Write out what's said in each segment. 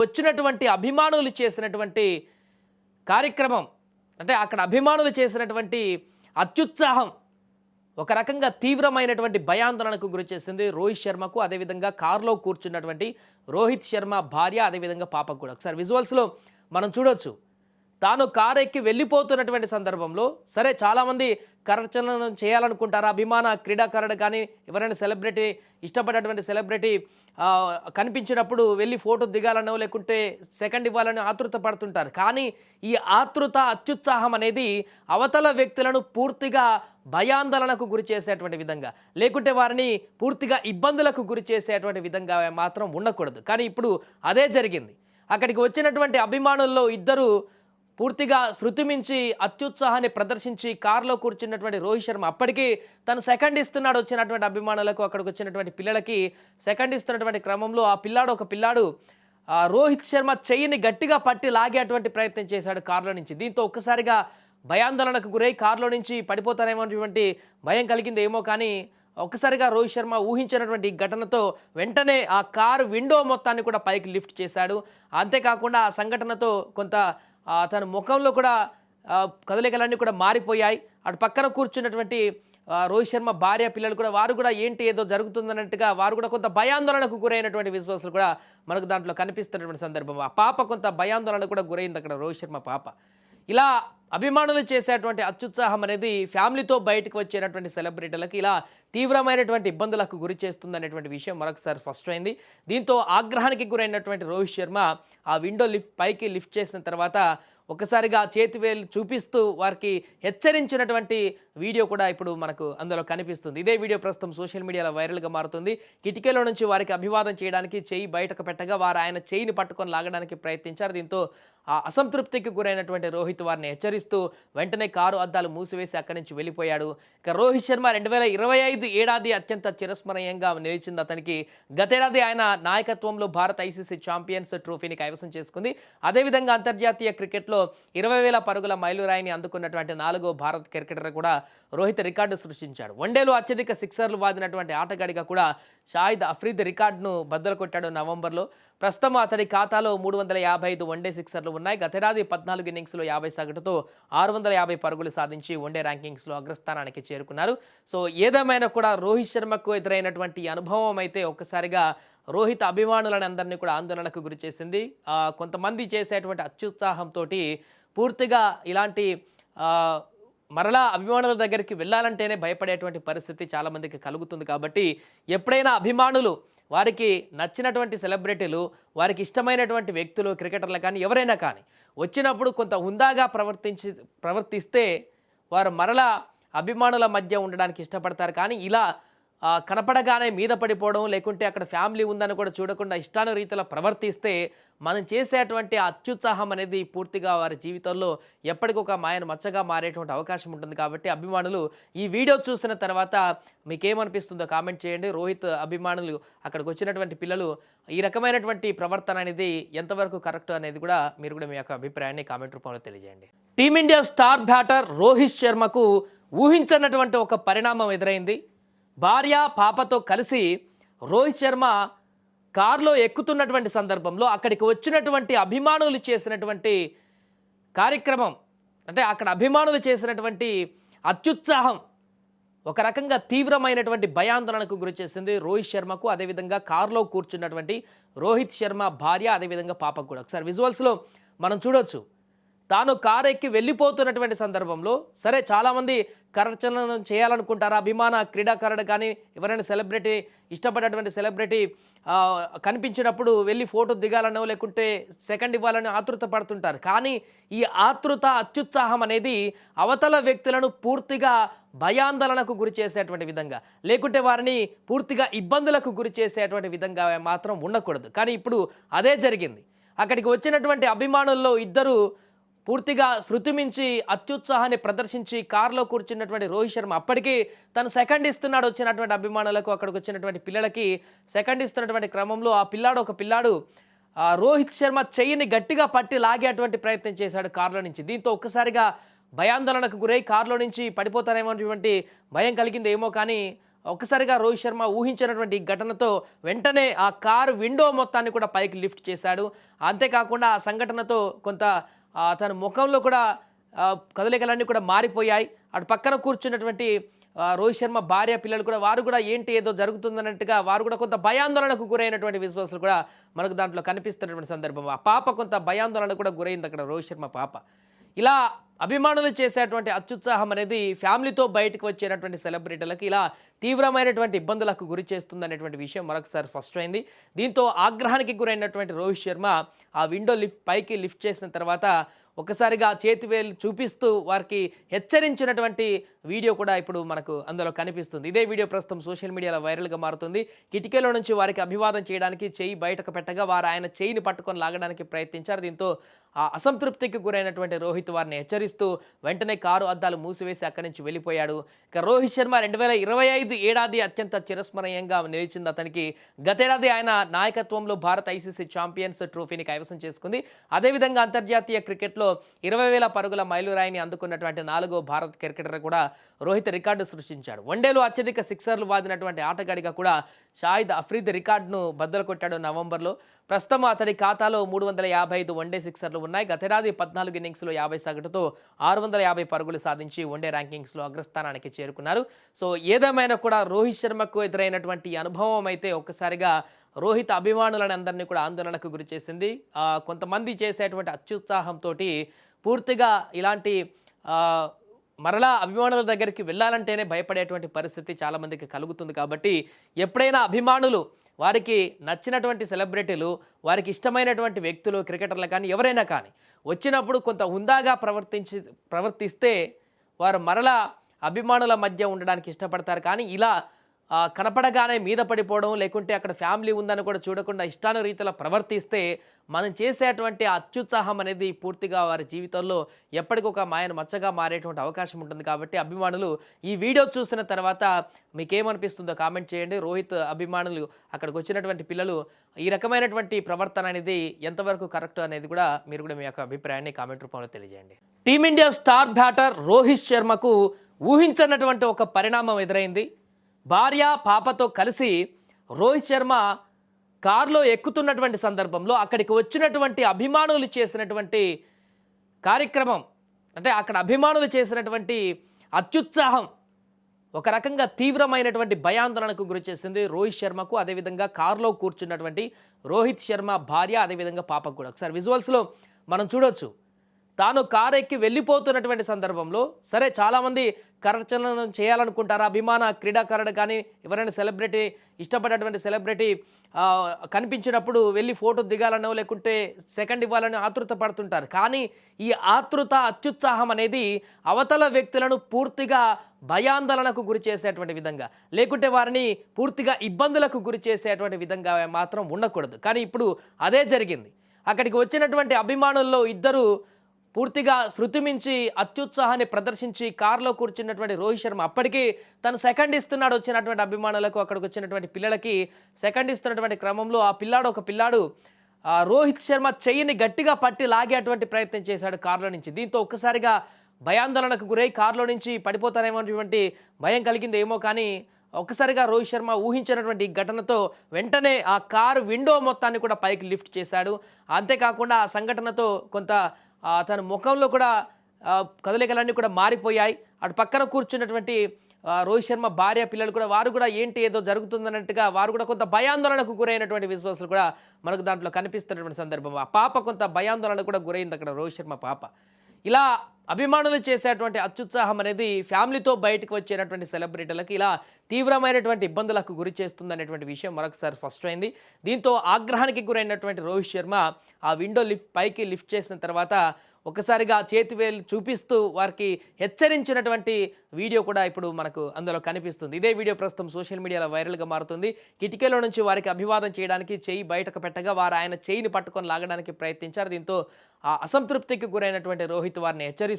వచ్చినటువంటి అభిమానులు చేసినటువంటి కార్యక్రమం అంటే అక్కడ అభిమానులు చేసినటువంటి అత్యుత్సాహం ఒక రకంగా తీవ్రమైనటువంటి భయాందోళనకు గురి చేసింది రోహిత్ శర్మకు. అదేవిధంగా కారులో కూర్చున్నటువంటి రోహిత్ శర్మ భార్య అదేవిధంగా పాపకు కూడా. ఒకసారి విజువల్స్లో మనం చూడొచ్చు. తాను కారు ఎక్కి వెళ్ళిపోతున్నటువంటి సందర్భంలో సరే చాలామంది కరచనను చేయాలనుకుంటారు. అభిమాన క్రీడాకారుడు కానీ ఎవరైనా సెలబ్రిటీ ఇష్టపడేటువంటి సెలబ్రిటీ కనిపించినప్పుడు వెళ్ళి ఫోటో దిగాలనో లేకుంటే సెకండ్ ఇవ్వాలని ఆతృత పడుతుంటారు. కానీ ఈ ఆతృత అత్యుత్సాహం అనేది అవతల వ్యక్తులను పూర్తిగా భయాందోళనకు గురి చేసేటువంటి విధంగా లేకుంటే వారిని పూర్తిగా ఇబ్బందులకు గురి చేసేటువంటి విధంగా మాత్రం ఉండకూడదు. కానీ ఇప్పుడు అదే జరిగింది. అక్కడికి వచ్చినటువంటి అభిమానుల్లో ఇద్దరు పూర్తిగా శృతి మించి అత్యుత్సాహాన్ని ప్రదర్శించి కారులో కూర్చున్నటువంటి రోహిత్ శర్మ అప్పటికి తను సెకండ్ ఇస్తున్నాడు వచ్చినటువంటి అభిమానులకు అక్కడికి వచ్చినటువంటి పిల్లలకి సెకండ్ ఇస్తున్నటువంటి క్రమంలో ఆ పిల్లాడు ఒక పిల్లాడు రోహిత్ శర్మ చెయ్యిని గట్టిగా పట్టి లాగేటువంటి ప్రయత్నం చేశాడు కారులో నుంచి. దీంతో ఒక్కసారిగా భయాందోళనకు గురై కారులో నుంచి పడిపోతారేమోటువంటి భయం కలిగింది ఏమో కానీ ఒక్కసారిగా రోహిత్ శర్మ ఊహించినటువంటి ఘటనతో వెంటనే ఆ కారు విండో మొత్తాన్ని కూడా పైకి లిఫ్ట్ చేశాడు. అంతేకాకుండా ఆ సంఘటనతో కొంత తన ముఖంలో కూడా కదలికలన్నీ కూడా మారిపోయాయి. అటు పక్కన కూర్చున్నటువంటి రోహిత్ శర్మ భార్య పిల్లలు కూడా వారు కూడా ఏంటి ఏదో జరుగుతుందన్నట్టుగా వారు కూడా కొంత భయాందోళనకు గురైనటువంటి విశ్వాసులు కూడా మనకు దాంట్లో కనిపిస్తున్నటువంటి సందర్భం. ఆ పాప కొంత భయాందోళనకు కూడా గురైంది అక్కడ రోహిత్ శర్మ పాప. ఇలా అభిమానులు చేసేటువంటి అత్యుత్సాహం అనేది ఫ్యామిలీతో బయటకు వచ్చేటటువంటి సెలబ్రిటీలకు ఇలా తీవ్రమైనటువంటి ఇబ్బందులకు గురి చేస్తుందనేటువంటి విషయం మరొకసారి స్పష్టమైంది. దీంతో ఆగ్రహానికి గురైనటువంటి రోహిత్ శర్మ ఆ విండో లిఫ్ట్ పైకి లిఫ్ట్ చేసిన తర్వాత ఒకసారిగా చేతి వేలు చూపిస్తూ వారికి హెచ్చరించినటువంటి వీడియో కూడా ఇప్పుడు మనకు అందులో కనిపిస్తుంది. ఇదే వీడియో ప్రస్తుతం సోషల్ మీడియాలో వైరల్గా మారుతుంది. కిటికీలో నుంచి వారికి అభివాదం చేయడానికి చేయి బయటకు పెట్టగా వారు ఆయన చేయిని పట్టుకొని లాగడానికి ప్రయత్నించారు. దీంతో ఆ అసంతృప్తికి గురైనటువంటి రోహిత్ వారిని హెచ్చరిస్తూ వెంటనే కారు అద్దాలు మూసివేసి అక్కడి నుంచి వెళ్ళిపోయాడు. ఇక రోహిత్ శర్మ రెండు వేల ఇరవై ఐదు ఏడాది అత్యంత చిరస్మరణీయంగా నిలిచింది అతనికి. గతేడాది ఆయన నాయకత్వంలో భారత ఐసీసీ ఛాంపియన్స్ ట్రోఫీని కైవసం చేసుకుంది. అదేవిధంగా అంతర్జాతీయ క్రికెట్లో ఇరవై వేల పరుగుల మైలురాయిని అందుకున్నటువంటి నాలుగో భారత క్రికెటర్ కూడా రోహిత్ రికార్డు సృష్టించాడు. వన్డేలో అత్యధిక సిక్సర్లు వాదినటువంటి ఆటగాడిగా కూడా షాహిద్ అఫ్రీద్ రికార్డును బద్దలు కొట్టాడు నవంబర్లో. ప్రస్తుతం అతడి ఖాతాలో మూడు వందల యాభై ఐదు వన్డే సిక్సర్లు ఉన్నాయి. గతేడాది పద్నాలుగు ఇన్నింగ్స్లో యాభై సగటుతో ఆరు వందల యాభై పరుగులు సాధించి వన్డే ర్యాంకింగ్స్లో అగ్రస్థానానికి చేరుకున్నారు. సో ఏదేమైనా కూడా రోహిత్ శర్మకు ఎదురైనటువంటి అనుభవం అయితే ఒక్కసారిగా రోహిత్ అభిమానులని అందరినీ కూడా ఆందోళనకు గురి చేసింది. కొంతమంది చేసేటువంటి అత్యుత్సాహంతో పూర్తిగా ఇలాంటి మరలా అభిమానుల దగ్గరికి వెళ్ళాలంటేనే భయపడేటువంటి పరిస్థితి చాలామందికి కలుగుతుంది కాబట్టి ఎప్పుడైనా అభిమానులు వారికి నచ్చినటువంటి సెలబ్రిటీలు వారికి ఇష్టమైనటువంటి వ్యక్తులు క్రికెటర్లు కానీ ఎవరైనా కానీ వచ్చినప్పుడు కొంత హుందాగా ప్రవర్తించి ప్రవర్తిస్తే వారు మరలా అభిమానుల మధ్య ఉండడానికి ఇష్టపడతారు. కానీ ఇలా కనపడగానే మీద పడిపోవడం లేకుంటే అక్కడ ఫ్యామిలీ ఉందని కూడా చూడకుండా ఇష్టాను రీతిలో ప్రవర్తిస్తే మనం చేసేటువంటి అత్యుత్సాహం అనేది పూర్తిగా వారి జీవితంలో ఎప్పటికొక మాయను మచ్చగా మారేటువంటి అవకాశం ఉంటుంది. కాబట్టి అభిమానులు ఈ వీడియో చూసిన తర్వాత మీకేమనిపిస్తుందో కామెంట్ చేయండి. రోహిత్ అభిమానులు అక్కడికి వచ్చినటువంటి పిల్లలు ఈ రకమైనటువంటి ప్రవర్తన అనేది ఎంతవరకు కరెక్ట్ అనేది కూడా మీరు కూడా మీ యొక్క అభిప్రాయాన్ని కామెంట్ రూపంలో తెలియజేయండి. Team India star batter Rohit శర్మకు ఊహించనటువంటి ఒక పరిణామం ఎదురైంది. భార్య పాపతో కలిసి రోహిత్ శర్మ కారులో ఎక్కుతున్నటువంటి సందర్భంలో అక్కడికి వచ్చినటువంటి అభిమానులు చేసినటువంటి కార్యక్రమం అంటే అక్కడ అభిమానులు చేసినటువంటి అత్యుత్సాహం ఒక రకంగా తీవ్రమైనటువంటి భయాందోళనకు గురి చేసింది రోహిత్ శర్మకు. అదేవిధంగా కారులో కూర్చున్నటువంటి రోహిత్ శర్మ భార్య అదేవిధంగా పాపకు కూడా. ఒకసారి విజువల్స్లో మనం చూడొచ్చు. తాను కారు ఎక్కి వెళ్ళిపోతున్నటువంటి సందర్భంలో సరే చాలామంది కరచనను చేయాలనుకుంటారు? అభిమాన క్రీడాకారుడు కానీ ఎవరైనా సెలబ్రిటీ ఇష్టపడేటువంటి సెలబ్రిటీ కనిపించినప్పుడు వెళ్ళి ఫోటో దిగాలనో లేకుంటే సెకండ్ ఇవ్వాలని ఆతృత పడుతుంటారు. కానీ ఈ ఆతృత అత్యుత్సాహం అనేది అవతల వ్యక్తులను పూర్తిగా భయాందోళనకు గురి చేసేటువంటి విధంగా లేకుంటే వారిని పూర్తిగా ఇబ్బందులకు గురి చేసేటువంటి విధంగా మాత్రం ఉండకూడదు. కానీ ఇప్పుడు అదే జరిగింది. అక్కడికి వచ్చినటువంటి అభిమానుల్లో ఇద్దరు పూర్తిగా శృతిమించి అత్యుత్సాహాన్ని ప్రదర్శించి కారులో కూర్చున్నటువంటి రోహిత్ శర్మ అప్పటికి తను సెకండ్ ఇస్తున్నాడు వచ్చినటువంటి అభిమానులకు అక్కడికి వచ్చినటువంటి పిల్లలకి సెకండ్ ఇస్తున్నటువంటి క్రమంలో ఆ పిల్లాడు ఒక పిల్లాడు రోహిత్ శర్మ చెయ్యిని గట్టిగా పట్టి లాగేటువంటి ప్రయత్నం చేశాడు కారులో నుంచి. దీంతో ఒక్కసారిగా భయాందోళనకు గురై కారులో నుంచి పడిపోతానేమోటువంటి భయం కలిగింది ఏమో కానీ ఒక్కసారిగా రోహిత్ శర్మ ఊహించినటువంటి ఈ ఘటనతో వెంటనే ఆ కారు విండో మొత్తాన్ని కూడా పైకి లిఫ్ట్ చేశాడు. అంతేకాకుండా ఆ సంఘటనతో కొంత తన ముఖంలో కూడా కదలికలన్నీ కూడా మారిపోయాయి. అటు పక్కన కూర్చున్నటువంటి రోహిత్ శర్మ భార్య పిల్లలు కూడా వారు కూడా ఏంటి ఏదో జరుగుతుందన్నట్టుగా వారు కూడా కొంత భయాందోళనకు గురైనటువంటి విశ్వాసాలు కూడా మనకు దాంట్లో కనిపిస్తున్నటువంటి సందర్భం. ఆ పాప కొంత భయాందోళన కూడా గురైంది అక్కడ రోహిత్ శర్మ పాప. ఇలా అభిమానులు చేసేటువంటి అత్యుత్సాహం అనేది ఫ్యామిలీతో బయటకు వచ్చేటటువంటి సెలబ్రిటీలకు ఇలా తీవ్రమైనటువంటి ఇబ్బందులకు గురి చేస్తుందనేటువంటి విషయం మరొకసారి స్పష్టమైంది. దీంతో ఆగ్రహానికి గురైనటువంటి రోహిత్ శర్మ ఆ విండో లిఫ్ట్ పైకి లిఫ్ట్ చేసిన తర్వాత ఒకసారిగా చేతి వేలు చూపిస్తూ వారికి హెచ్చరించినటువంటి వీడియో కూడా ఇప్పుడు మనకు అందులో కనిపిస్తుంది. ఇదే వీడియో ప్రస్తుతం సోషల్ మీడియాలో వైరల్గా మారుతుంది. కిటికీలో నుంచి వారికి అభివాదం చేయడానికి చేయి బయటకు పెట్టగా వారు ఆయన చేయిని పట్టుకొని లాగడానికి ప్రయత్నించారు. దీంతో ఆ అసంతృప్తికి గురైనటువంటి రోహిత్ వారిని హెచ్చరిస్తూ వెంటనే కారు అద్దాలు మూసివేసి అక్కడి నుంచి వెళ్ళిపోయాడు. ఇక రోహిత్ శర్మ రెండు వేల ఇరవై ఐదు ఏడాది అత్యంత చిరస్మరణీయంగా నిలిచింది అతనికి. గతేడాది ఆయన నాయకత్వంలో భారత ఐసీసీ ఛాంపియన్స్ ట్రోఫీని కైవసం చేసుకుంది. అదేవిధంగా అంతర్జాతీయ క్రికెట్లో ఇరవై వేల పరుగుల మైలురాయిని అందుకున్నటువంటి నాలుగో భారత క్రికెటర్ కూడా రోహిత్ రికార్డు సృష్టించాడు. వన్డేలో అత్యధిక సిక్సర్లు వాదినటువంటి ఆటగాడిగా కూడా షాహిద్ అఫ్రీద్ రికార్డును బద్దలు కొట్టాడు నవంబర్లో. ప్రస్తుతం అతడి ఖాతాలో మూడు వందల యాభై ఐదు వన్డే సిక్సర్లు ఉన్నాయి. గతేడాది పద్నాలుగు ఇన్నింగ్స్లో యాభై సగటుతో ఆరు వందల యాభై పరుగులు సాధించి వన్డే ర్యాంకింగ్స్లో అగ్రస్థానానికి చేరుకున్నారు. సో ఏదేమైనా కూడా రోహిత్ శర్మకు ఎదురైనటువంటి అనుభవం అయితే ఒక్కసారిగా రోహిత్ అభిమానులని అందరినీ కూడా ఆందోళనకు గురి చేసింది. కొంతమంది చేసేటువంటి అత్యుత్సాహంతో పూర్తిగా ఇలాంటి మరలా అభిమానుల దగ్గరికి వెళ్ళాలంటేనే భయపడేటువంటి పరిస్థితి చాలామందికి కలుగుతుంది కాబట్టి ఎప్పుడైనా అభిమానులు వారికి నచ్చినటువంటి సెలబ్రిటీలు వారికి ఇష్టమైనటువంటి వ్యక్తులు క్రికెటర్లు కానీ ఎవరైనా కానీ వచ్చినప్పుడు కొంత హుందాగా ప్రవర్తించి ప్రవర్తిస్తే వారు మరలా అభిమానుల మధ్య ఉండడానికి ఇష్టపడతారు. కానీ ఇలా కనపడగానే మీద పడిపోవడం లేకుంటే అక్కడ ఫ్యామిలీ ఉందని కూడా చూడకుండా ఇష్టానురీతిలో ప్రవర్తిస్తే మనం చేసేటువంటి అత్యుత్సాహం అనేది పూర్తిగా వారి జీవితంలో ఎప్పటికొక మాయను మచ్చగా మారేటువంటి అవకాశం ఉంటుంది. కాబట్టి అభిమానులు ఈ వీడియో చూసిన తర్వాత మీకేమనిపిస్తుందో కామెంట్ చేయండి. రోహిత్ అభిమానులు అక్కడికి వచ్చినటువంటి పిల్లలు ఈ రకమైనటువంటి ప్రవర్తన అనేది ఎంతవరకు కరెక్ట్ అనేది కూడా మీరు కూడా మీ యొక్క అభిప్రాయాన్ని కామెంట్ రూపంలో తెలియజేయండి. Team India star batter Rohit శర్మకు ఊహించనటువంటి ఒక పరిణామం ఎదురైంది. భార్య పాపతో కలిసి రోహిత్ శర్మ కారులో ఎక్కుతున్నటువంటి సందర్భంలో అక్కడికి వచ్చినటువంటి అభిమానులు చేసినటువంటి కార్యక్రమం అంటే అక్కడ అభిమానులు చేసినటువంటి అత్యుత్సాహం ఒక రకంగా తీవ్రమైనటువంటి భయాందోళనకు గురి చేసింది రోహిత్ శర్మకు. అదేవిధంగా కారులో కూర్చున్నటువంటి రోహిత్ శర్మ భార్య అదేవిధంగా పాపకు కూడా. ఒకసారి విజువల్స్లో మనం చూడొచ్చు. తాను కారు ఎక్కి వెళ్ళిపోతున్నటువంటి సందర్భంలో సరే చాలామంది కరచలనం చేయాలనుకుంటారు? అభిమాన క్రీడాకారుడు కానీ ఎవరైనా సెలబ్రిటీ ఇష్టపడేటువంటి సెలబ్రిటీ కనిపించినప్పుడు వెళ్ళి ఫోటో దిగాలనో లేకుంటే సెకండ్ ఇవ్వాలని ఆతృత పడుతుంటారు. కానీ ఈ ఆతృత అత్యుత్సాహం అనేది అవతల వ్యక్తులను పూర్తిగా భయాందోళనకు గురి చేసేటువంటి విధంగా లేకుంటే వారిని పూర్తిగా ఇబ్బందులకు గురి చేసేటువంటి విధంగా మాత్రం ఉండకూడదు. కానీ ఇప్పుడు అదే జరిగింది. అక్కడికి వచ్చినటువంటి అభిమానుల్లో ఇద్దరు పూర్తిగా శృతి మించి అత్యుత్సాహాన్ని ప్రదర్శించి కారులో కూర్చున్నటువంటి రోహిత్ శర్మ అప్పటికి తను సెకండ్ ఇస్తున్నాడు వచ్చినటువంటి అభిమానులకు అక్కడికి వచ్చినటువంటి పిల్లలకి సెకండ్ ఇస్తున్నటువంటి క్రమంలో ఆ పిల్లాడు ఒక పిల్లాడు రోహిత్ శర్మ చెయ్యిని గట్టిగా పట్టి లాగేటువంటి ప్రయత్నం చేశాడు కారులో నుంచి. దీంతో ఒక్కసారిగా భయాందోళనకు గురై కారులో నుంచి పడిపోతానేమోటువంటి భయం కలిగింది ఏమో కానీ ఒక్కసారిగా రోహిత్ శర్మ ఊహించినటువంటి ఘటనతో వెంటనే ఆ కారు విండో మొత్తాన్ని కూడా పైకి లిఫ్ట్ చేశాడు. అంతేకాకుండా ఆ సంఘటనతో కొంత తన ముఖంలో కూడా కదలికలన్నీ కూడా మారిపోయాయి. అటు పక్కన కూర్చున్నటువంటి రోహిత్ శర్మ భార్య పిల్లలు కూడా వారు కూడా ఏంటి ఏదో జరుగుతుందన్నట్టుగా వారు కూడా కొంత భయాందోళనకు గురైనటువంటి విశ్వాసులు కూడా మనకు దాంట్లో కనిపిస్తున్నటువంటి సందర్భం. ఆ పాప కొంత భయాందోళన కూడా గురైంది అక్కడ రోహిత్ శర్మ పాప. ఇలా అభిమానులు చేసేటువంటి అత్యుత్సాహం అనేది ఫ్యామిలీతో బయటకు వచ్చేటటువంటి సెలబ్రిటీలకు ఇలా తీవ్రమైనటువంటి ఇబ్బందులకు గురి చేస్తుందనేటువంటి విషయం మరొకసారి స్పష్టమైంది. దీంతో ఆగ్రహానికి గురైనటువంటి రోహిత్ శర్మ ఆ విండో లిఫ్ట్ పైకి లిఫ్ట్ చేసిన తర్వాత ఒకసారిగా చేతి వేలు చూపిస్తూ వారికి హెచ్చరించినటువంటి వీడియో కూడా ఇప్పుడు మనకు అందులో కనిపిస్తుంది. ఇదే వీడియో ప్రస్తుతం సోషల్ మీడియాలో వైరల్గా మారుతుంది. కిటికీలో నుంచి వారికి అభివాదం చేయడానికి చేయి బయటకు పెట్టగా వారు ఆయన చేయిని పట్టుకొని లాగడానికి ప్రయత్నించారు. దీంతో ఆ అసంతృప్తికి గురైనటువంటి రోహిత్ వారిని హెచ్చరిస్తూ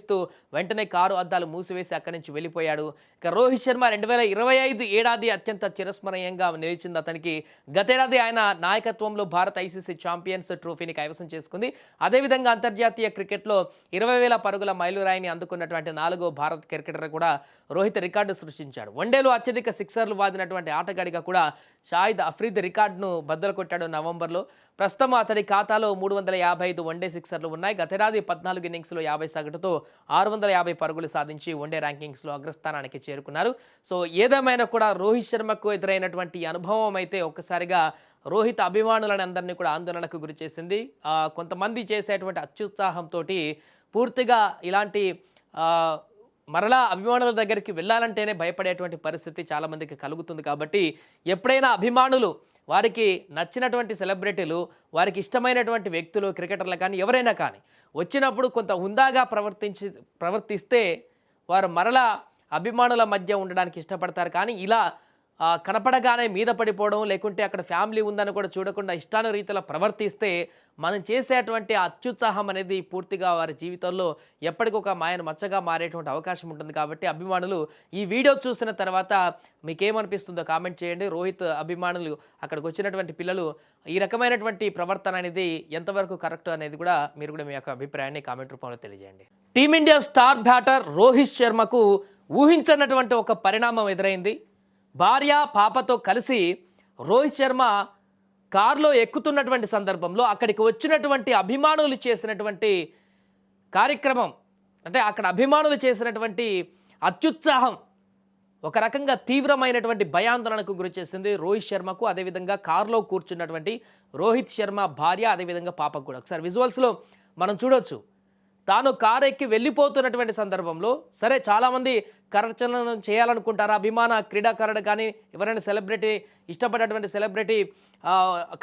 వెంటనే కారు అద్దాలు మూసివేసి అక్కడి నుంచి వెళ్ళిపోయాడు. ఇక రోహిత్ శర్మ రెండు వేల ఇరవై ఐదు ఏడాది అత్యంత చిరస్మరణీయంగా నిలిచింది అతనికి. గతేడాది ఆయన నాయకత్వంలో భారత్ ఐసీసీ ఛాంపియన్స్ ట్రోఫీని కైవసం చేసుకుంది. అదేవిధంగా అంతర్జాతీయ క్రికెట్లో ఇరవై వేల పరుగుల మైలురాయిని అందుకున్నటువంటి నాలుగో భారత్ క్రికెటర్ కూడా రోహిత్ రికార్డు సృష్టించాడు. వన్డేలో అత్యధిక సిక్సర్లు వాదినటువంటి ఆటగాడిగా కూడా షాహిద్ అఫ్రీద్ రికార్డును బద్దలు కొట్టాడు నవంబర్లో. ప్రస్తుతం అతడి ఖాతాలో మూడు వందల యాభై ఐదు వన్డే సిక్సర్లు ఉన్నాయి. గతేడాది పద్నాలుగు ఇన్నింగ్స్లో యాభై సగటుతో ఆరు వందల యాభై పరుగులు సాధించి వన్డే ర్యాంకింగ్స్లో అగ్రస్థానానికి చేరుకున్నారు. సో ఏదేమైనా కూడా రోహిత్ శర్మకు ఎదురైనటువంటి అనుభవం అయితే ఒక్కసారిగా రోహిత్ అభిమానులని అందరినీ కూడా ఆందోళనకు గురి చేసింది. కొంతమంది చేసేటువంటి అత్యుత్సాహంతో పూర్తిగా ఇలాంటి మరలా అభిమానుల దగ్గరికి వెళ్ళాలంటేనే భయపడేటువంటి పరిస్థితి చాలామందికి కలుగుతుంది. కాబట్టి ఎప్పుడైనా అభిమానులు వారికి నచ్చినటువంటి సెలబ్రిటీలు వారికి ఇష్టమైనటువంటి వ్యక్తులు క్రికెటర్లు కానీ ఎవరైనా కానీ వచ్చినప్పుడు కొంత హుందాగా ప్రవర్తించి ప్రవర్తిస్తే వారు మరలా అభిమానుల మధ్య ఉండడానికి ఇష్టపడతారు. కానీ ఇలా కనపడగానే మీద పడిపోవడం లేకుంటే అక్కడ ఫ్యామిలీ ఉందని కూడా చూడకుండా ఇష్టానురీతిలో ప్రవర్తిస్తే మనం చేసేటువంటి అత్యుత్సాహం అనేది పూర్తిగా వారి జీవితంలో ఎప్పటికొక మాయను మచ్చగా మారేటువంటి అవకాశం ఉంటుంది. కాబట్టి అభిమానులు ఈ వీడియో చూసిన తర్వాత మీకేమనిపిస్తుందో కామెంట్ చేయండి. రోహిత్ అభిమానులు అక్కడికి వచ్చినటువంటి పిల్లలు ఈ రకమైనటువంటి ప్రవర్తన అనేది ఎంతవరకు కరెక్ట్ అనేది కూడా మీరు కూడా మీ యొక్క అభిప్రాయాన్ని కామెంట్ రూపంలో తెలియజేయండి. Team India star batter Rohit శర్మకు ఊహించనటువంటి ఒక పరిణామం ఎదురైంది. భార్య పాపతో కలిసి రోహిత్ శర్మ కారులో ఎక్కుతున్నటువంటి సందర్భంలో అక్కడికి వచ్చినటువంటి అభిమానులు చేసినటువంటి కార్యక్రమం అంటే అక్కడ అభిమానులు చేసినటువంటి అత్యుత్సాహం ఒక రకంగా తీవ్రమైనటువంటి భయాందోళనకు గురి చేసింది రోహిత్ శర్మకు. అదేవిధంగా కారులో కూర్చున్నటువంటి రోహిత్ శర్మ భార్య అదేవిధంగా పాపకు కూడా. ఒకసారి విజువల్స్లో మనం చూడొచ్చు. తాను కారు ఎక్కి వెళ్ళిపోతున్నటువంటి సందర్భంలో సరే చాలామంది కరచనను చేయాలనుకుంటారు? అభిమాన క్రీడాకారుడు కానీ ఎవరైనా సెలబ్రిటీ ఇష్టపడేటువంటి సెలబ్రిటీ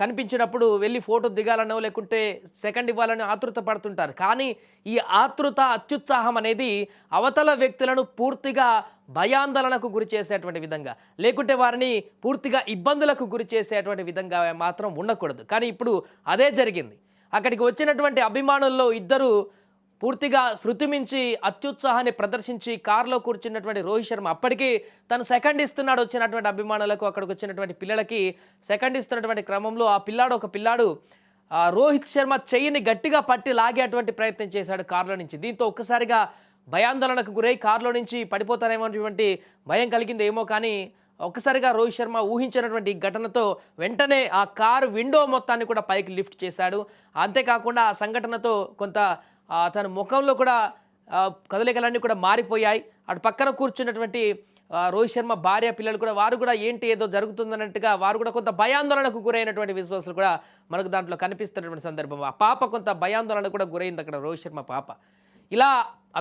కనిపించినప్పుడు వెళ్ళి ఫోటో దిగాలనో లేకుంటే సెకండ్ ఇవ్వాలని ఆతృత పడుతుంటారు. కానీ ఈ ఆతృత అత్యుత్సాహం అనేది అవతల వ్యక్తులను పూర్తిగా భయాందోళనకు గురి చేసేటువంటి విధంగా లేకుంటే వారిని పూర్తిగా ఇబ్బందులకు గురి చేసేటువంటి విధంగా మాత్రం ఉండకూడదు. కానీ ఇప్పుడు అదే జరిగింది. అక్కడికి వచ్చినటువంటి అభిమానుల్లో ఇద్దరు పూర్తిగా శృతి మించి అత్యుత్సాహాన్ని ప్రదర్శించి కారులో కూర్చున్నటువంటి రోహిత్ శర్మ అప్పటికీ తను సెకండ్ ఇస్తున్నాడు వచ్చినటువంటి అభిమానులకు అక్కడికి వచ్చినటువంటి పిల్లలకి సెకండ్ ఇస్తున్నటువంటి క్రమంలో ఆ పిల్లాడు ఒక పిల్లాడు రోహిత్ శర్మ చెయ్యిని గట్టిగా పట్టి లాగేటువంటి ప్రయత్నం చేశాడు కారులో నుంచి. దీంతో ఒక్కసారిగా భయాందోళనకు గురై కారులో నుంచి పడిపోతానేమోటువంటి భయం కలిగింది ఏమో కానీ ఒక్కసారిగా రోహిత్ శర్మ ఊహించినటువంటి ఘటనతో వెంటనే ఆ కారు విండో మొత్తాన్ని కూడా పైకి లిఫ్ట్ చేశాడు. అంతేకాకుండా ఆ సంఘటనతో కొంత తన ముఖంలో కూడా కదలికలన్నీ కూడా మారిపోయాయి. అటు పక్కన కూర్చున్నటువంటి రోహిత్ శర్మ భార్య పిల్లలు కూడా వారు కూడా ఏంటి ఏదో జరుగుతుందన్నట్టుగా వారు కూడా కొంత భయాందోళనకు గురైనటువంటి విశ్వాసాలు కూడా మనకు దాంట్లో కనిపిస్తున్నటువంటి సందర్భం. ఆ పాప కొంత భయాందోళనకు కూడా గురైంది అక్కడ రోహిత్ శర్మ పాప. ఇలా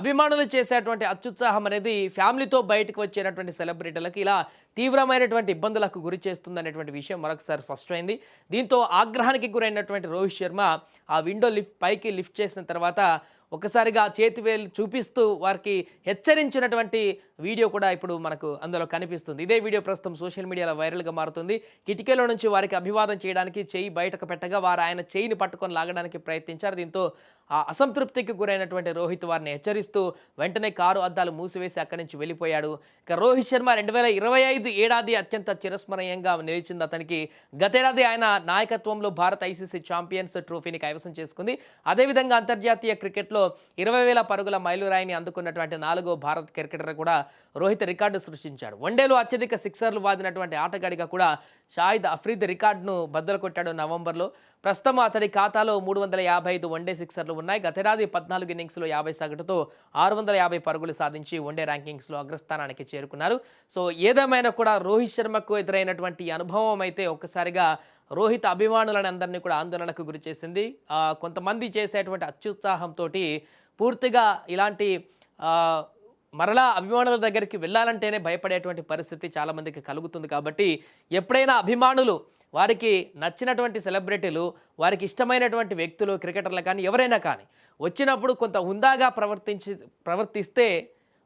అభిమానులు చేసేటువంటి అత్యుత్సాహం అనేది ఫ్యామిలీతో బయటకు వచ్చేటటువంటి సెలబ్రిటీలకు ఇలా తీవ్రమైనటువంటి ఇబ్బందులకు గురి చేస్తుందనేటువంటి విషయం మరొకసారి స్పష్టమైంది. దీంతో ఆగ్రహానికి గురైనటువంటి రోహిత్ శర్మ ఆ విండో లిఫ్ట్ పైకి లిఫ్ట్ చేసిన తర్వాత ఒకసారిగా చేతి వేలు చూపిస్తూ వారికి హెచ్చరించినటువంటి వీడియో కూడా ఇప్పుడు మనకు అందులో కనిపిస్తుంది. ఇదే వీడియో ప్రస్తుతం సోషల్ మీడియాలో వైరల్గా మారుతుంది. కిటికీలో నుంచి వారికి అభివాదం చేయడానికి చేయి బయటకు పెట్టగా వారు ఆయన చేయిని పట్టుకొని లాగడానికి ప్రయత్నించారు. దీంతో ఆ అసంతృప్తికి గురైనటువంటి రోహిత్ వారిని హెచ్చరిస్తూ వెంటనే కారు అద్దాలు మూసివేసి అక్కడి నుంచి వెళ్ళిపోయాడు. ఇక రోహిత్ శర్మ రెండు వేల ఇరవై ఐదు ఏడాది అత్యంత చిరస్మరణీయంగా నిలిచింది అతనికి. గతేడాది ఆయన నాయకత్వంలో భారత ఐసీసీ ఛాంపియన్స్ ట్రోఫీని కైవసం చేసుకుంది. అదేవిధంగా అంతర్జాతీయ క్రికెట్లో ఇరవై వేల పరుగుల మైలురాయిని అందుకున్నటువంటి నాలుగో భారత్ క్రికెటర్ కూడా రోహిత్ రికార్డు సృష్టించాడు. వన్డేలో అత్యధిక సిక్సర్లు వాదినటువంటి ఆటగాడిగా కూడా షాహిద్ అఫ్రీద్ రికార్డును బద్దలు కొట్టాడు నవంబర్లో. ప్రస్తుతం అతడి ఖాతాలో మూడు వందల యాభై ఐదు వన్డే సిక్సర్లు ఉన్నాయి. గతేడాది పద్నాలుగు ఇన్నింగ్స్లో యాభై సగటుతో ఆరు వందల యాభై పరుగులు సాధించి వన్డే ర్యాంకింగ్స్లో అగ్రస్థానానికి చేరుకున్నారు. సో ఏదేమైనా కూడా రోహిత్ శర్మకు ఎదురైనటువంటి అనుభవం అయితే ఒక్కసారిగా రోహిత్ అభిమానులని అందరినీ కూడా ఆందోళనకు గురి చేసింది. కొంతమంది చేసేటువంటి అత్యుత్సాహంతో పూర్తిగా ఇలాంటి మరలా అభిమానుల దగ్గరికి వెళ్ళాలంటేనే భయపడేటువంటి పరిస్థితి చాలామందికి కలుగుతుంది కాబట్టి ఎప్పుడైనా అభిమానులు వారికి నచ్చినటువంటి సెలబ్రిటీలు వారికి ఇష్టమైనటువంటి వ్యక్తులు క్రికెటర్లు కానీ ఎవరైనా కానీ వచ్చినప్పుడు కొంత హుందాగా ప్రవర్తించి ప్రవర్తిస్తే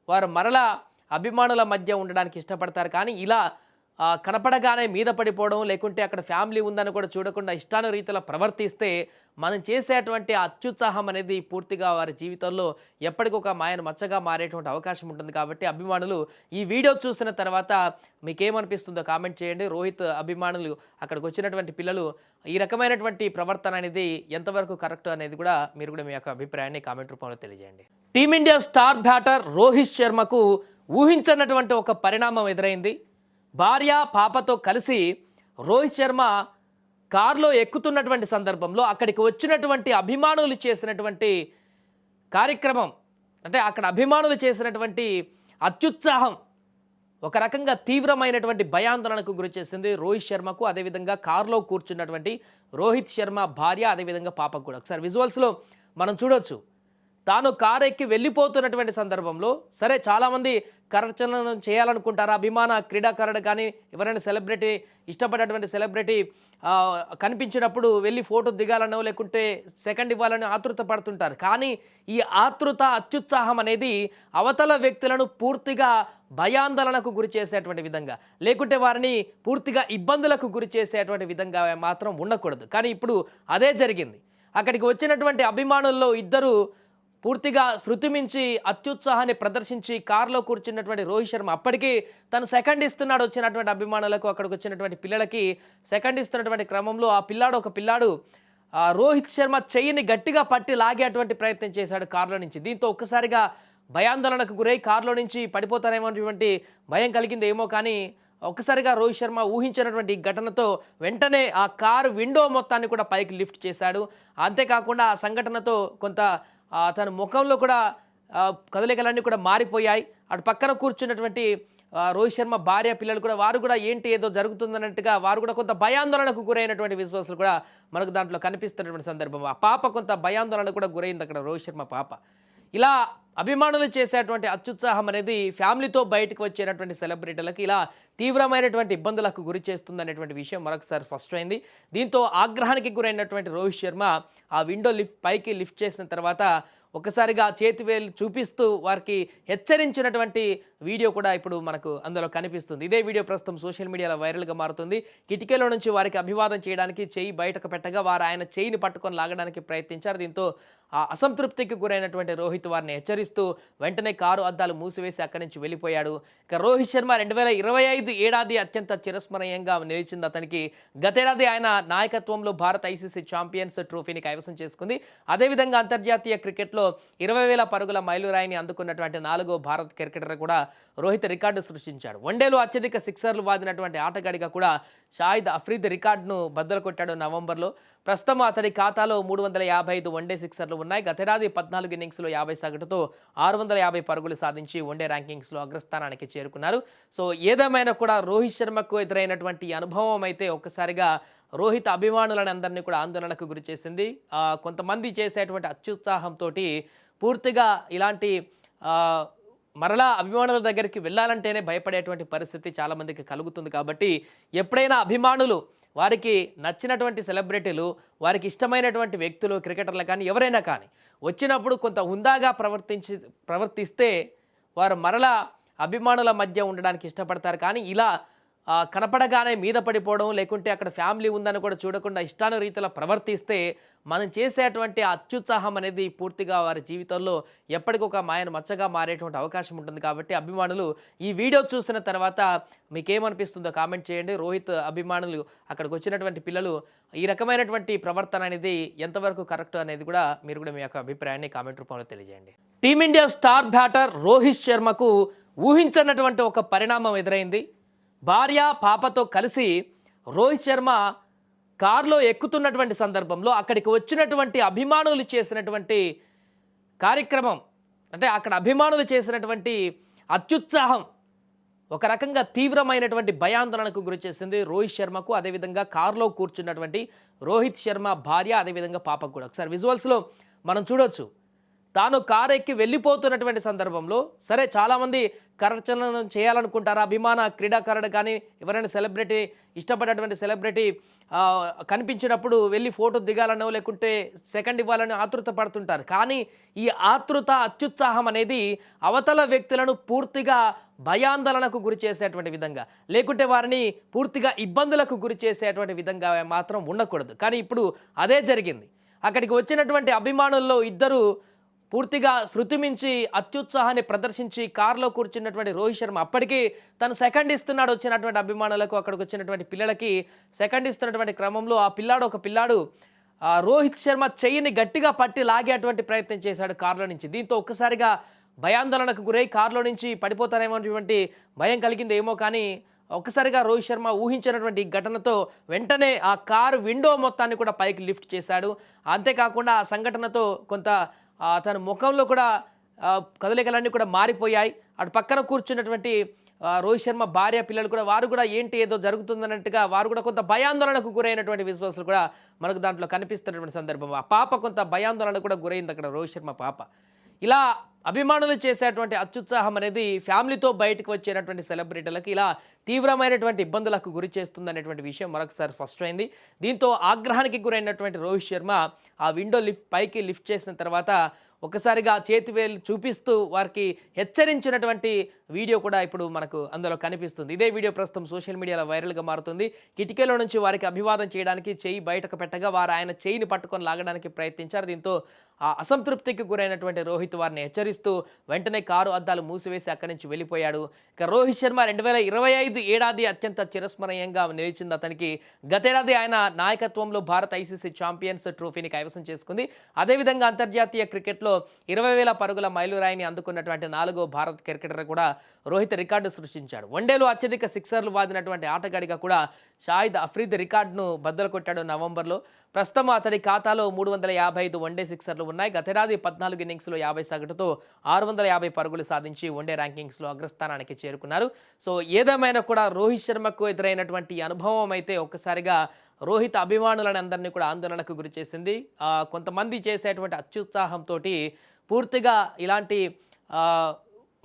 వారు మరలా అభిమానుల మధ్య ఉండడానికి ఇష్టపడతారు. కానీ ఇలా కనపడగానే మీద పడిపోవడం లేకుంటే అక్కడ ఫ్యామిలీ ఉందని కూడా చూడకుండా ఇష్టాను రీతిలో ప్రవర్తిస్తే మనం చేసేటువంటి అత్యుత్సాహం అనేది పూర్తిగా వారి జీవితంలో ఎప్పటికొక మాయను మచ్చగా మారేటువంటి అవకాశం ఉంటుంది కాబట్టి అభిమానులు ఈ వీడియో చూసిన తర్వాత మీకేమనిపిస్తుందో కామెంట్ చేయండి. రోహిత్ అభిమానులు అక్కడికి వచ్చినటువంటి పిల్లలు ఈ రకమైనటువంటి ప్రవర్తన అనేది ఎంతవరకు కరెక్ట్ అనేది కూడా మీరు కూడా మీ యొక్క అభిప్రాయాన్ని కామెంట్ రూపంలో తెలియజేయండి. Team India star batter Rohit శర్మకు ఊహించనటువంటి ఒక పరిణామం ఎదురైంది. భార్య పాపతో కలిసి రోహిత్ శర్మ కారులో ఎక్కుతున్నటువంటి సందర్భంలో అక్కడికి వచ్చినటువంటి అభిమానులు చేసినటువంటి కార్యక్రమం అంటే అక్కడ అభిమానులు చేసినటువంటి అత్యుత్సాహం ఒక రకంగా తీవ్రమైనటువంటి భయాందోళనకు గురి చేసింది రోహిత్ శర్మకు. అదేవిధంగా కారులో కూర్చున్నటువంటి రోహిత్ శర్మ భార్య అదేవిధంగా పాపకు కూడా. ఒకసారి విజువల్స్లో మనం చూడొచ్చు. తాను కారు ఎక్కి వెళ్ళిపోతున్నటువంటి సందర్భంలో సరే చాలామంది కరచలనం చేయాలనుకుంటారు? అభిమాన క్రీడాకారుడు కానీ ఎవరైనా సెలబ్రిటీ ఇష్టపడేటువంటి సెలబ్రిటీ కనిపించినప్పుడు వెళ్ళి ఫోటో దిగాలనో లేకుంటే సెకండ్ ఇవ్వాలని ఆతృత పడుతుంటారు. కానీ ఈ ఆతృత అత్యుత్సాహం అనేది అవతల వ్యక్తులను పూర్తిగా భయాందోళనకు గురి చేసేటువంటి విధంగా లేకుంటే వారిని పూర్తిగా ఇబ్బందులకు గురి చేసేటువంటి విధంగా మాత్రం ఉండకూడదు. కానీ ఇప్పుడు అదే జరిగింది. అక్కడికి వచ్చినటువంటి అభిమానుల్లో ఇద్దరు పూర్తిగా శృతి మించి అత్యుత్సాహాన్ని ప్రదర్శించి కారులో కూర్చున్నటువంటి రోహిత్ శర్మ అప్పటికీ తను సెకండ్ ఇస్తున్నాడు వచ్చినటువంటి అభిమానులకు అక్కడికి వచ్చినటువంటి పిల్లలకి సెకండ్ ఇస్తున్నటువంటి క్రమంలో ఆ పిల్లాడు ఒక పిల్లాడు రోహిత్ శర్మ చెయ్యిని గట్టిగా పట్టి లాగేటువంటి ప్రయత్నం చేశాడు కారులో నుంచి. దీంతో ఒక్కసారిగా భయాందోళనకు గురై కారులో నుంచి పడిపోతారేమోటువంటి భయం కలిగింది ఏమో కానీ ఒక్కసారిగా రోహిత్ శర్మ ఊహించినటువంటి ఘటనతో వెంటనే ఆ కారు విండో మొత్తాన్ని కూడా పైకి లిఫ్ట్ చేశాడు. అంతేకాకుండా ఆ సంఘటనతో కొంత తన ముఖంలో కూడా కదలికలన్నీ కూడా మారిపోయాయి. అటు పక్కన కూర్చున్నటువంటి రోహిత్ శర్మ భార్య పిల్లలు కూడా వారు కూడా ఏంటి ఏదో జరుగుతుందన్నట్టుగా వారు కూడా కొంత భయాందోళనకు గురైనటువంటి విశ్వాసాలు కూడా మనకు దాంట్లో కనిపిస్తున్నటువంటి సందర్భం. ఆ పాప కొంత భయాందోళన కూడా గురైంది అక్కడ రోహిత్ శర్మ పాప. ఇలా అభిమానులు చేసేటువంటి అత్యుత్సాహం అనేది ఫ్యామిలీతో బయటకు వచ్చేటటువంటి సెలబ్రిటీలకు ఇలా తీవ్రమైనటువంటి ఇబ్బందులకు గురి చేస్తుందనేటువంటి విషయం మరొకసారి స్పష్టమైంది. దీంతో ఆగ్రహానికి గురైనటువంటి రోహిత్ శర్మ ఆ విండో లిఫ్ట్ పైకి లిఫ్ట్ చేసిన తర్వాత ఒక్కసారిగా చేతి వేలు చూపిస్తూ వారికి హెచ్చరించినటువంటి వీడియో కూడా ఇప్పుడు మనకు అందులో కనిపిస్తుంది. ఇదే వీడియో ప్రస్తుతం సోషల్ మీడియాలో వైరల్గా మారుతుంది. కిటికీలో నుంచి వారికి అభివాదం చేయడానికి చేయి బయటకు పెట్టగా వారు ఆయన చేయిని పట్టుకొని లాగడానికి ప్రయత్నించారు. దీంతో ఆ అసంతృప్తికి గురైనటువంటి రోహిత్ వారిని హెచ్చరిస్తూ వెంటనే కారు అద్దాలు మూసివేసి అక్కడి నుంచి వెళ్ళిపోయాడు. ఇక రోహిత్ శర్మ రెండు వేల ఇరవై ఐదు ఏడాది అత్యంత చిరస్మరణీయంగా నిలిచింది అతనికి. గతేడాది ఆయన నాయకత్వంలో భారత ఐసీసీ ఛాంపియన్స్ ట్రోఫీని కైవసం చేసుకుంది. అదేవిధంగా అంతర్జాతీయ క్రికెట్లో ఇరవై వేల పరుగుల మైలురాయిని అందుకున్నటువంటి నాలుగో భారత క్రికెటర్ కూడా రోహిత్ రికార్డు సృష్టించాడు. వన్డేలో అత్యధిక సిక్సర్లు వాదినటువంటి ఆటగాడిగా కూడా షాహిద్ అఫ్రీద్ రికార్డును బద్దలు కొట్టాడు నవంబర్లో. ప్రస్తుతం అతడి ఖాతాలో మూడు వందల యాభై ఐదు వన్డే సిక్సర్లు ఉన్నాయి. గతేడాది పద్నాలుగు ఇన్నింగ్స్లో యాభై సగటుతో ఆరు వందల యాభై పరుగులు సాధించి వన్డే ర్యాంకింగ్స్లో అగ్రస్థానానికి చేరుకున్నారు. సో ఏదేమైనా కూడా రోహిత్ శర్మకు ఎదురైనటువంటి అనుభవం అయితే ఒక్కసారిగా రోహిత్ అభిమానులను అందరినీ కూడా ఆందోళనకు గురి చేసింది. కొంతమంది చేసేటువంటి అత్యుత్సాహంతో పూర్తిగా ఇలాంటి మరలా అభిమానుల దగ్గరికి వెళ్ళాలంటేనే భయపడేటువంటి పరిస్థితి చాలామందికి కలుగుతుంది కాబట్టి ఎప్పుడైనా అభిమానులు వారికి నచ్చినటువంటి సెలబ్రిటీలు వారికి ఇష్టమైనటువంటి వ్యక్తులు క్రికెటర్లు కానీ ఎవరైనా కానీ వచ్చినప్పుడు కొంత హుందాగా ప్రవర్తించి ప్రవర్తిస్తే వారు మరలా అభిమానుల మధ్య ఉండడానికి ఇష్టపడతారు. కానీ ఇలా కనపడగానే మీద పడిపోవడం లేకుంటే అక్కడ ఫ్యామిలీ ఉందని కూడా చూడకుండా ఇష్టాను రీతిలో ప్రవర్తిస్తే మనం చేసేటువంటి అత్యుత్సాహం అనేది పూర్తిగా వారి జీవితంలో ఎప్పటికొక మాయను మచ్చగా మారేటువంటి అవకాశం ఉంటుంది. కాబట్టి అభిమానులు ఈ వీడియో చూసిన తర్వాత మీకేమనిపిస్తుందో కామెంట్ చేయండి. రోహిత్ అభిమానులు అక్కడికి వచ్చినటువంటి పిల్లలు ఈ రకమైనటువంటి ప్రవర్తన అనేది ఎంతవరకు కరెక్ట్ అనేది కూడా మీరు కూడా మీ యొక్క అభిప్రాయాన్ని కామెంట్ రూపంలో తెలియజేయండి. Team India star batter Rohit శర్మకు ఊహించనటువంటి ఒక పరిణామం ఎదురైంది. భార్య పాపతో కలిసి రోహిత్ శర్మ కారులో ఎక్కుతున్నటువంటి సందర్భంలో అక్కడికి వచ్చినటువంటి అభిమానులు చేసినటువంటి కార్యక్రమం అంటే అక్కడ అభిమానులు చేసినటువంటి అత్యుత్సాహం ఒక రకంగా తీవ్రమైనటువంటి భయాందోళనకు గురి చేసింది రోహిత్ శర్మకు. అదేవిధంగా కారులో కూర్చున్నటువంటి రోహిత్ శర్మ భార్య అదేవిధంగా పాపకు కూడా. ఒకసారి విజువల్స్లో మనం చూడొచ్చు. తాను కారు ఎక్కి వెళ్ళిపోతున్నటువంటి సందర్భంలో సరే చాలామంది కరచలనం చేయాలనుకుంటారు. అభిమాన క్రీడాకారుడు కానీ ఎవరైనా సెలబ్రిటీ ఇష్టపడేటువంటి సెలబ్రిటీ కనిపించినప్పుడు వెళ్ళి ఫోటో దిగాలనో లేకుంటే సెకండ్ ఇవ్వాలని ఆతృత పడుతుంటారు. కానీ ఈ ఆతృత అత్యుత్సాహం అనేది అవతల వ్యక్తులను పూర్తిగా భయాందోళనకు గురి చేసేటువంటి విధంగా లేకుంటే వారిని పూర్తిగా ఇబ్బందులకు గురి చేసేటువంటి విధంగా మాత్రం ఉండకూడదు. కానీ ఇప్పుడు అదే జరిగింది. అక్కడికి వచ్చినటువంటి అభిమానుల్లో ఇద్దరు పూర్తిగా శృతి మించి అత్యుత్సాహాన్ని ప్రదర్శించి కారులో కూర్చున్నటువంటి రోహిత్ శర్మ అప్పటికీ తను సెకండ్ ఇస్తున్నాడు వచ్చినటువంటి అభిమానులకు అక్కడికి వచ్చినటువంటి పిల్లలకి. సెకండ్ ఇస్తున్నటువంటి క్రమంలో ఆ పిల్లాడు ఒక పిల్లాడు ఆ రోహిత్ శర్మ చెయ్యిని గట్టిగా పట్టి లాగేటువంటి ప్రయత్నం చేశాడు కారులో నుంచి. దీంతో ఒక్కసారిగా భయాందోళనకు గురై కారులో నుంచి పడిపోతారేమో అనేటువంటి భయం కలిగింది ఏమో కానీ ఒక్కసారిగా రోహిత్ శర్మ ఊహించినటువంటి ఘటనతో వెంటనే ఆ కారు విండో మొత్తాన్ని కూడా పైకి లిఫ్ట్ చేశాడు. అంతేకాకుండా ఆ సంఘటనతో కొంత తన ముఖంలో కూడా కదలికలన్నీ కూడా మారిపోయాయి. అటు పక్కన కూర్చున్నటువంటి రోహిత్ శర్మ భార్య పిల్లలు కూడా వారు కూడా ఏంటి ఏదో జరుగుతుందన్నట్టుగా వారు కూడా కొంత భయాందోళనకు గురైనటువంటి విశ్వాసులు కూడా మనకు దాంట్లో కనిపిస్తున్నటువంటి సందర్భం. ఆ పాప కొంత భయాందోళన కూడా గురైంది అక్కడ రోహిత్ శర్మ పాప. ఇలా అభిమానులు చేసేటువంటి అత్యుత్సాహం అనేది ఫ్యామిలీతో బయటకు వచ్చేటటువంటి సెలబ్రిటీలకు ఇలా తీవ్రమైనటువంటి ఇబ్బందులకు గురి చేస్తుందనేటువంటి విషయం మరొకసారి స్పష్టమైంది. దీంతో ఆగ్రహానికి గురైనటువంటి రోహిత్ శర్మ ఆ విండో లిఫ్ట్ పైకి లిఫ్ట్ చేసిన తర్వాత ఒకసారిగా చేతి వేలు చూపిస్తూ వారికి హెచ్చరించినటువంటి వీడియో కూడా ఇప్పుడు మనకు అందులో కనిపిస్తుంది. ఇదే వీడియో ప్రస్తుతం సోషల్ మీడియాలో వైరల్గా మారుతుంది. కిటికీలో నుంచి వారికి అభివాదం చేయడానికి చేయి బయటకు పెట్టగా వారు ఆయన చేయిని పట్టుకొని లాగడానికి ప్రయత్నించారు. దీంతో ఆ అసంతృప్తికి గురైనటువంటి రోహిత్ వారిని హెచ్చరిస్తూ వెంటనే కారు అద్దాలు మూసివేసి అక్కడి నుంచి వెళ్ళిపోయాడు. ఇక రోహిత్ శర్మ రెండు వేల ఇరవై ఐదు ఏడాది అత్యంత చిరస్మరణీయంగా నిలిచింది అతనికి. గతేడాది ఆయన నాయకత్వంలో భారత ఐసీసీ ఛాంపియన్స్ ట్రోఫీని కైవసం చేసుకుంది. అదేవిధంగా అంతర్జాతీయ క్రికెట్లో ఇరవై వేల పరుగుల మైలురాయిని అందుకున్నటువంటి నాలుగో భారత క్రికెటర్ కూడా రోహిత్ రికార్డు సృష్టించాడు. వన్డేలో అత్యధిక సిక్సర్లు వాదినటువంటి ఆటగాడిగా కూడా షాహిద్ అఫ్రీద్ రికార్డును బద్దలు కొట్టాడు నవంబర్లో. ప్రస్తుతం అతడి ఖాతాలో మూడు వందల యాభై ఐదు వన్డే సిక్సర్లు ఉన్నాయి. గతేడాది పద్నాలుగు ఇన్నింగ్స్లో యాభై సగటుతో ఆరు వందల యాభై పరుగులు సాధించి వన్డే ర్యాంకింగ్స్లో అగ్రస్థానానికి చేరుకున్నారు. సో ఏదేమైనా కూడా రోహిత్ శర్మకు ఎదురైనటువంటి అనుభవం అయితే ఒక్కసారిగా రోహిత్ అభిమానులని అందరినీ కూడా ఆందోళనకు గురి చేసింది. కొంతమంది చేసేటువంటి అత్యుత్సాహంతో పూర్తిగా ఇలాంటి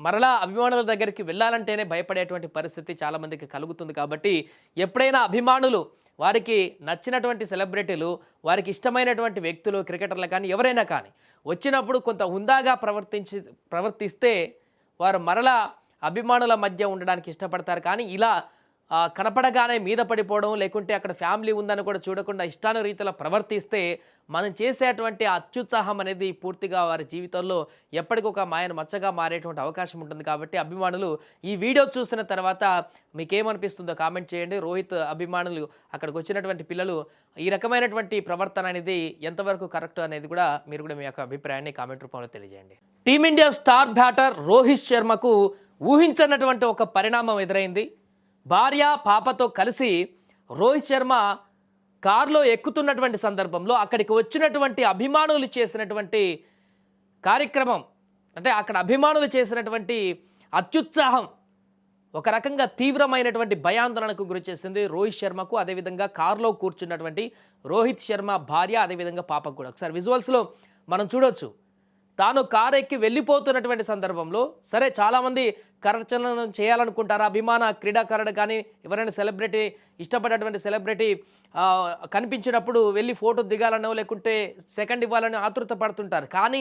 మరలా అభిమానుల దగ్గరికి వెళ్ళాలంటేనే భయపడేటువంటి పరిస్థితి చాలామందికి కలుగుతుంది. కాబట్టి ఎప్పుడైనా అభిమానులు వారికి నచ్చినటువంటి సెలబ్రిటీలు వారికి ఇష్టమైనటువంటి వ్యక్తులు క్రికెటర్లు కానీ ఎవరైనా కానీ వచ్చినప్పుడు కొంత హుందాగా ప్రవర్తించి ప్రవర్తిస్తే వారు మరలా అభిమానుల మధ్య ఉండడానికి ఇష్టపడతారు. కానీ ఇలా కనపడగానే మీద పడిపోవడం లేకుంటే అక్కడ ఫ్యామిలీ ఉందని కూడా చూడకుండా ఇష్టాను రీతిలో ప్రవర్తిస్తే మనం చేసేటువంటి అత్యుత్సాహం అనేది పూర్తిగా వారి జీవితంలో ఎప్పటికొక మాయను మచ్చగా మారేటువంటి అవకాశం ఉంటుంది. కాబట్టి అభిమానులు ఈ వీడియో చూసిన తర్వాత మీకేమనిపిస్తుందో కామెంట్ చేయండి. రోహిత్ అభిమానులు అక్కడికి వచ్చినటువంటి పిల్లలు ఈ రకమైనటువంటి ప్రవర్తన అనేది ఎంతవరకు కరెక్ట్ అనేది కూడా మీరు కూడా మీ యొక్క అభిప్రాయాన్ని కామెంట్ రూపంలో తెలియజేయండి. Team India star batter Rohit శర్మకు ఊహించనటువంటి ఒక పరిణామం ఎదురైంది. భార్య పాపతో కలిసి రోహిత్ శర్మ కారులో ఎక్కుతున్నటువంటి సందర్భంలో అక్కడికి వచ్చినటువంటి అభిమానులు చేసినటువంటి కార్యక్రమం అంటే అక్కడ అభిమానులు చేసినటువంటి అత్యుత్సాహం ఒక రకంగా తీవ్రమైనటువంటి భయాందోళనకు గురి చేసింది రోహిత్ శర్మకు. అదేవిధంగా కారులో కూర్చున్నటువంటి రోహిత్ శర్మ భార్య అదేవిధంగా పాపకు కూడా. ఒకసారి విజువల్స్లో మనం చూడొచ్చు. తాను కారు ఎక్కి వెళ్ళిపోతున్నటువంటి సందర్భంలో సరే చాలామంది కరచలనం చేయాలనుకుంటారు. అభిమాన క్రీడాకారుడు కానీ ఎవరైనా సెలబ్రిటీ ఇష్టపడేటువంటి సెలబ్రిటీ కనిపించినప్పుడు వెళ్ళి ఫోటో దిగాలనో లేకుంటే సెకండ్ ఇవ్వాలని ఆతృత పడుతుంటారు. కానీ